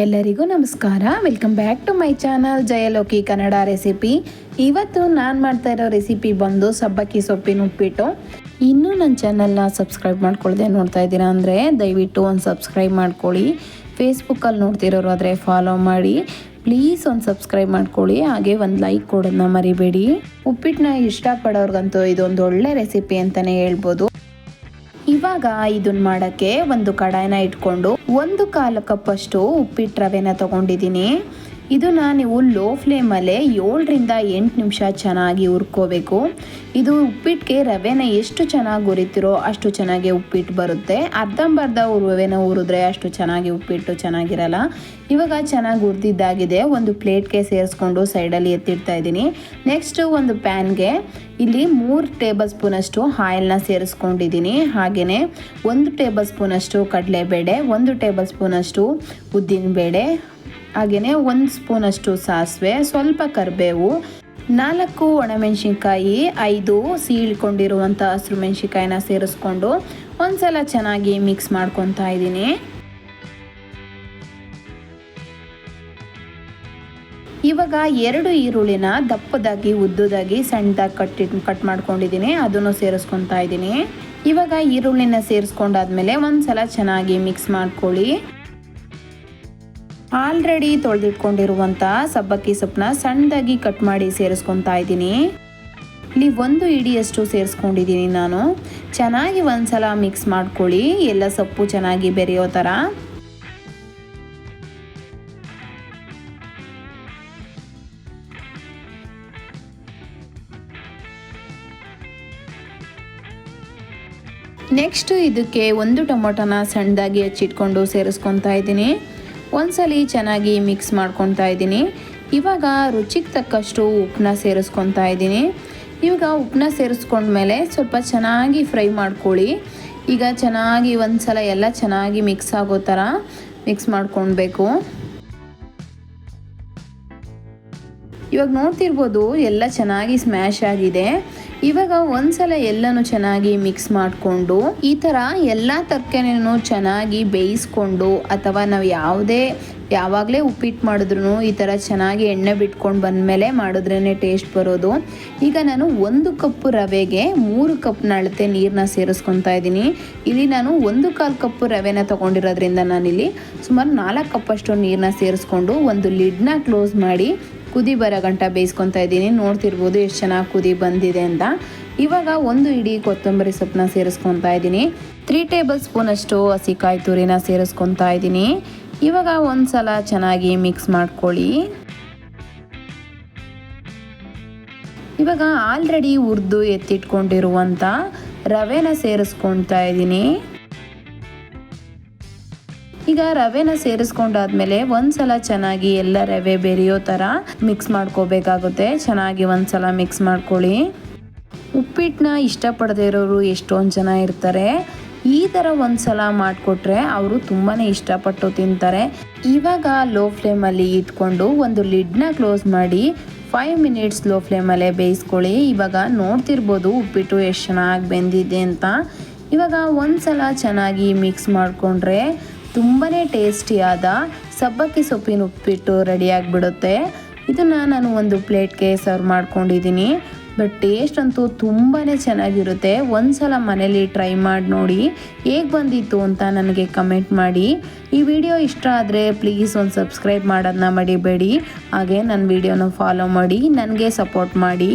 ಎಲ್ಲರಿಗೂ ನಮಸ್ಕಾರ. Welcome back to my channel Jayaloki Kannada recipe ಇವತ್ತು ನಾನು ಮಾಡ್ತಾ ಇರೋ ರೆಸಿಪಿ ಬಂದು ಸಬ್ಬಕ್ಕಿ ಸೊಪ್ಪಿನ ಉಪ್ಪಿಟ್ಟು. ಇನ್ನೂ ನನ್ನ ಚಾನಲ್ನ ಸಬ್ಸ್ಕ್ರೈಬ್ ಮಾಡ್ಕೊಳ್ದೆ ನೋಡ್ತಾ ಇದ್ದೀರಾ ಅಂದರೆ ದಯವಿಟ್ಟು ಒಂದು ಸಬ್ಸ್ಕ್ರೈಬ್ ಮಾಡ್ಕೊಳ್ಳಿ. ಫೇಸ್ಬುಕ್ಕಲ್ಲಿ ನೋಡ್ತಿರೋರು ಆದರೆ ಫಾಲೋ ಮಾಡಿ. ಪ್ಲೀಸ್ ಒಂದು ಸಬ್ಸ್ಕ್ರೈಬ್ ಮಾಡ್ಕೊಳ್ಳಿ. ಹಾಗೆ ಒಂದು ಲೈಕ್ ಕೊಡೋದನ್ನ ಮರಿಬೇಡಿ. ಉಪ್ಪಿಟ್ಟನ್ನ ಇಷ್ಟಪಡೋರ್ಗಂತೂ ಇದೊಂದು ಒಳ್ಳೆ ರೆಸಿಪಿ ಅಂತಲೇ ಹೇಳ್ಬೋದು. ಇವಾಗ ಇದನ್ನ ಮಾಡೋಕ್ಕೆ ಒಂದು ಕಡಾಯಿನ ಇಟ್ಕೊಂಡು ಒಂದು ಕಾಲು ಕಪ್ಪಷ್ಟು ಉಪ್ಪಿಟ್ಟು ರವೆನ ತೊಗೊಂಡಿದ್ದೀನಿ. ಇದನ್ನ ನೀವು ಲೋ ಫ್ಲೇಮಲ್ಲೇ ಏಳರಿಂದ ಎಂಟು ನಿಮಿಷ ಚೆನ್ನಾಗಿ ಹುರ್ಕೋಬೇಕು. ಇದು ಉಪ್ಪಿಟ್ಟಿಗೆ ರವೆನ ಎಷ್ಟು ಚೆನ್ನಾಗಿ ಹುರಿತಿರೋ ಅಷ್ಟು ಚೆನ್ನಾಗಿ ಉಪ್ಪಿಟ್ಟು ಬರುತ್ತೆ. ಅರ್ಧಂಬರ್ಧ ರವೆನ ಹುರಿದ್ರೆ ಅಷ್ಟು ಚೆನ್ನಾಗಿ ಉಪ್ಪಿಟ್ಟು ಚೆನ್ನಾಗಿರಲ್ಲ. ಇವಾಗ ಚೆನ್ನಾಗಿ ಹುರಿದಿದ್ದಾಗಿದೆ. ಒಂದು ಪ್ಲೇಟ್ಗೆ ಸೇರಿಸ್ಕೊಂಡು ಸೈಡಲ್ಲಿ ಎತ್ತಿಡ್ತಾ ಇದ್ದೀನಿ. ನೆಕ್ಸ್ಟು ಒಂದು ಪ್ಯಾನ್ಗೆ ಇಲ್ಲಿ ಮೂರು ಟೇಬಲ್ ಸ್ಪೂನಷ್ಟು ಆಯಿಲ್ನ ಸೇರಿಸ್ಕೊಂಡಿದ್ದೀನಿ. ಹಾಗೆಯೇ ಒಂದು ಟೇಬಲ್ ಸ್ಪೂನಷ್ಟು ಕಡಲೆಬೇಳೆ, ಒಂದು ಟೇಬಲ್ ಸ್ಪೂನಷ್ಟು ಉದ್ದಿನಬೇಳೆ ಹಾಗೆಯೇ ಒಂದು ಸ್ಪೂನಷ್ಟು ಸಾಸಿವೆ, ಸ್ವಲ್ಪ ಕರಿಬೇವು, ನಾಲ್ಕು ಒಣಮೆಣಸಿನ್ಕಾಯಿ, ಐದು ಸೀಳ್ಕೊಂಡಿರುವಂಥ ಹಸಿರು ಮೆಣಸಿನ್ಕಾಯಿನ ಸೇರಿಸ್ಕೊಂಡು ಒಂದ್ಸಲ ಚೆನ್ನಾಗಿ ಮಿಕ್ಸ್ ಮಾಡ್ಕೊತಾ ಇದ್ದೀನಿ. ಇವಾಗ ಎರಡು ಈರುಳ್ಳಿನ ದಪ್ಪದಾಗಿ, ಉದ್ದದಾಗಿ, ಸಣ್ಣದಾಗಿ ಕಟ್ಟಿ ಕಟ್ ಮಾಡ್ಕೊಂಡಿದ್ದೀನಿ, ಅದನ್ನು ಸೇರಿಸ್ಕೊತಾ ಇದ್ದೀನಿ. ಇವಾಗ ಈರುಳ್ಳಿನ ಸೇರಿಸ್ಕೊಂಡಾದ್ಮೇಲೆ ಒಂದ್ಸಲ ಚೆನ್ನಾಗಿ ಮಿಕ್ಸ್ ಮಾಡ್ಕೊಳ್ಳಿ. ಆಲ್ರೆಡಿ ತೊಳೆದಿಟ್ಕೊಂಡಿರುವಂಥ ಸಬ್ಬಕ್ಕಿ ಸೊಪ್ಪನ್ನ ಸಣ್ಣದಾಗಿ ಕಟ್ ಮಾಡಿ ಸೇರಿಸ್ಕೊತಾ ಇದ್ದೀನಿ. ಇಲ್ಲಿ ಒಂದು ಇಡಿಯಷ್ಟು ಸೇರಿಸ್ಕೊಂಡಿದ್ದೀನಿ ನಾನು. ಚೆನ್ನಾಗಿ ಒಂದ್ಸಲ ಮಿಕ್ಸ್ ಮಾಡ್ಕೊಳ್ಳಿ. ಎಲ್ಲ ಸೊಪ್ಪು ಚೆನ್ನಾಗಿ ಬೆರೆಯೋ ಥರ ನೆಕ್ಸ್ಟ್ ಇದಕ್ಕೆ ಒಂದು ಟೊಮೊಟೊನ ಸಣ್ಣದಾಗಿ ಹಚ್ಚಿಟ್ಕೊಂಡು ಸೇರಿಸ್ಕೊತಾ ಇದ್ದೀನಿ. ಒಂದ್ಸಲಿ ಚೆನ್ನಾಗಿ ಮಿಕ್ಸ್ ಮಾಡ್ಕೊತಾ ಇದ್ದೀನಿ. ಇವಾಗ ರುಚಿಗೆ ತಕ್ಕಷ್ಟು ಉಪ್ಪನ್ನ ಸೇರಿಸ್ಕೊತಾ ಇದ್ದೀನಿ. ಇವಾಗ ಉಪ್ಪನ್ನ ಸೇರಿಸ್ಕೊಂಡ್ಮೇಲೆ ಸ್ವಲ್ಪ ಚೆನ್ನಾಗಿ ಫ್ರೈ ಮಾಡ್ಕೊಳ್ಳಿ. ಈಗ ಚೆನ್ನಾಗಿ ಒಂದ್ಸಲ ಎಲ್ಲ ಚೆನ್ನಾಗಿ ಮಿಕ್ಸ್ ಆಗೋ ಥರ ಮಿಕ್ಸ್ ಮಾಡ್ಕೊಳ್ಬೇಕು. ಇವಾಗ ನೋಡ್ತಿರ್ಬೋದು ಎಲ್ಲ ಚೆನ್ನಾಗಿ ಸ್ಮ್ಯಾಶ್ ಆಗಿದೆ. ಇವಾಗ ಒಂದ್ಸಲ ಎಲ್ಲನೂ ಚೆನ್ನಾಗಿ ಮಿಕ್ಸ್ ಮಾಡಿಕೊಂಡು, ಈ ಥರ ಎಲ್ಲ ತರಕಾರಿನೂ ಚೆನ್ನಾಗಿ ಬೇಯಿಸ್ಕೊಂಡು, ಅಥವಾ ನಾವು ಯಾವುದೇ, ಯಾವಾಗಲೇ ಉಪ್ಪಿಟ್ಟು ಮಾಡಿದ್ರು ಈ ಥರ ಚೆನ್ನಾಗಿ ಎಣ್ಣೆ ಬಿಟ್ಕೊಂಡು ಬಂದಮೇಲೆ ಮಾಡಿದ್ರೇ ಟೇಸ್ಟ್ ಬರೋದು. ಈಗ ನಾನು ಒಂದು ಕಪ್ಪು ರವೆಗೆ ಮೂರು ಕಪ್ ಅಳತೆ ನೀರನ್ನ ಸೇರಿಸ್ಕೊತಾ ಇದ್ದೀನಿ. ಇಲ್ಲಿ ನಾನು ಒಂದು ಕಾಲು ಕಪ್ಪು ರವೆನ ತೊಗೊಂಡಿರೋದ್ರಿಂದ ನಾನಿಲ್ಲಿ ಸುಮಾರು ನಾಲ್ಕು ಕಪ್ಪಷ್ಟು ನೀರನ್ನ ಸೇರಿಸ್ಕೊಂಡು ಒಂದು ಲಿಡ್ನ ಕ್ಲೋಸ್ ಮಾಡಿ ಕುದಿ ಬರೋ ಗಂಟ ಬೇಯಿಸ್ಕೊತಾ ಇದ್ದೀನಿ. ನೋಡ್ತಿರ್ಬೋದು ಎಷ್ಟು ಚೆನ್ನಾಗಿ ಕುದಿ ಬಂದಿದೆ ಅಂತ. ಇವಾಗ ಒಂದು ಇಡೀ ಕೊತ್ತಂಬರಿ ಸೊಪ್ಪನ್ನ ಸೇರಿಸ್ಕೊತಾ ಇದ್ದೀನಿ. ತ್ರೀ ಟೇಬಲ್ ಸ್ಪೂನಷ್ಟು ಹಸಿಕಾಯಿ ತುರಿನ ಸೇರಿಸ್ಕೊತಾ ಇದ್ದೀನಿ. ಇವಾಗ ಒಂದು ಸಲ ಚೆನ್ನಾಗಿ ಮಿಕ್ಸ್ ಮಾಡ್ಕೊಳ್ಳಿ. ಇವಾಗ ಆಲ್ರೆಡಿ ಹುರಿದು ಎತ್ತಿಟ್ಕೊಂಡಿರುವಂಥ ರವೆನ ಸೇರಿಸ್ಕೊತಾ ಇದ್ದೀನಿ. ಈಗ ರವೆನ ಸೇರಿಸ್ಕೊಂಡಾದ್ಮೇಲೆ ಒಂದ್ಸಲ ಚೆನ್ನಾಗಿ ಎಲ್ಲ ರವೆ ಬೆರೆಯೋ ಥರ ಮಿಕ್ಸ್ ಮಾಡ್ಕೋಬೇಕಾಗುತ್ತೆ. ಚೆನ್ನಾಗಿ ಒಂದ್ಸಲ ಮಿಕ್ಸ್ ಮಾಡ್ಕೊಳ್ಳಿ. ಉಪ್ಪಿಟ್ಟನ್ನ ಇಷ್ಟಪಡದೇ ಇರೋರು ಎಷ್ಟೊಂದು ಜನ ಇರ್ತಾರೆ. ಈ ಥರ ಒಂದು ಸಲ ಮಾಡಿಕೊಟ್ರೆ ಅವರು ತುಂಬಾ ಇಷ್ಟಪಟ್ಟು ತಿಂತಾರೆ. ಇವಾಗ ಲೋ ಫ್ಲೇಮಲ್ಲಿ ಇಟ್ಕೊಂಡು ಒಂದು ಲಿಡ್ನ ಕ್ಲೋಸ್ ಮಾಡಿ ಫೈವ್ ಮಿನಿಟ್ಸ್ ಲೋ ಫ್ಲೇಮಲ್ಲೇ ಬೇಯಿಸ್ಕೊಳ್ಳಿ. ಇವಾಗ ನೋಡ್ತಿರ್ಬೋದು ಉಪ್ಪಿಟ್ಟು ಎಷ್ಟು ಚೆನ್ನಾಗಿ ಬೆಂದಿದೆ ಅಂತ. ಇವಾಗ ಒಂದು ಸಲ ಚೆನ್ನಾಗಿ ಮಿಕ್ಸ್ ಮಾಡಿಕೊಂಡ್ರೆ ತುಂಬಾ ಟೇಸ್ಟಿಯಾದ ಸಬ್ಬಕ್ಕಿ ಸೊಪ್ಪಿನ ಉಪ್ಪಿಟ್ಟು ರೆಡಿಯಾಗಿಬಿಡುತ್ತೆ. ಇದನ್ನು ನಾನು ಒಂದು ಪ್ಲೇಟ್ಗೆ ಸರ್ವ್ ಮಾಡ್ಕೊಂಡಿದ್ದೀನಿ ಬಟ್ ಟೇಸ್ಟ್ ಅಂತೂ ತುಂಬಾ ಚೆನ್ನಾಗಿರುತ್ತೆ. ಒಂದು ಸಲ ಮನೇಲಿ ಟ್ರೈ ಮಾಡಿ ನೋಡಿ ಹೇಗೆ ಬಂದಿತ್ತು ಅಂತ ನನಗೆ ಕಮೆಂಟ್ ಮಾಡಿ. ಈ ವಿಡಿಯೋ ಇಷ್ಟ ಆದರೆ ಪ್ಲೀಸ್ ಒಂದು ಸಬ್ಸ್ಕ್ರೈಬ್ ಮಾಡೋದನ್ನ ಮಡಿಬೇಡಿ ಹಾಗೆ ನನ್ನ ವಿಡಿಯೋನ ಫಾಲೋ ಮಾಡಿ, ನನಗೆ ಸಪೋರ್ಟ್ ಮಾಡಿ.